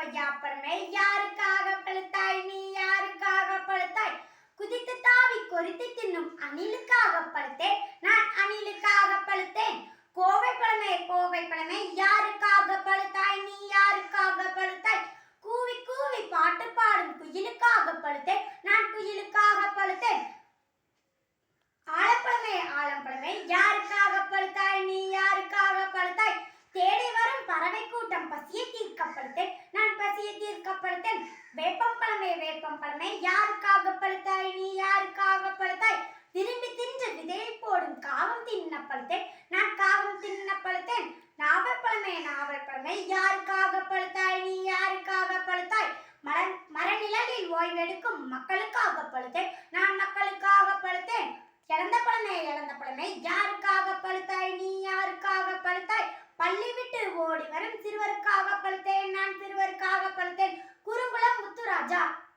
கொய்யாப்பழமே யாருக்காக பழுத்தாய்? நீ யாருக்காக பழுத்தாய்? குதித்து தாவி கொறித்து தின்னும் அணிலுக்காக பழுத்தேன். நான் அணிலுக்காக பழுத்தேன். கோவை பழமே கோவை பழமே. யாருக்காக பழுத்தாய்? நீ யாருக்காக பழுத்தாய்? கூவி கூவி பாட்டு பாடும் குயிலுக்காக பழுத்தேன். நான் குயிலுக்காக பழுத்தேன். ஆலப்பழமே ஆலப்பழமே யாருக்காக பழுத்தாய்? நீ யாருக்காக பழுத்தாய்? தேடி வரும் பறவை கூட்டம் பசியை தீர்க்கப்படுத்தேன் வேப்பம் பழமே வேப்பம் பழமே யாருக்காக பழுத்தாய்? நீ யாருக்காக பழுத்தாய்? திரும்பி தின்று விதை போடும் காகம் தின்ன பழுத்தேன். நான் காகம் தின்ன பழுத்தேன். நாவல் பழமே நாவல் பழமே. யாருக்காக பழுத்தாய்? நீ யாருக்காக பழுத்தாய்? மர மரநிழலில் ஓய்வெடுக்கும் மக்களுக்காக பழுத்தேன். நான் மக்களுக்காக பழுத்தேன். இழந்த பழமே இழந்த பழமே யாருக்காக பழுத்தாய்? நீ யாருக்காக பழுத்தாய்? பள்ளி விட்டு ஓடி வரும் சிறுவருக்காக பழுத்தேன். நான் சிறுவருக்காக பழுத்தேன் குறுங்குளம் முத்துராஜா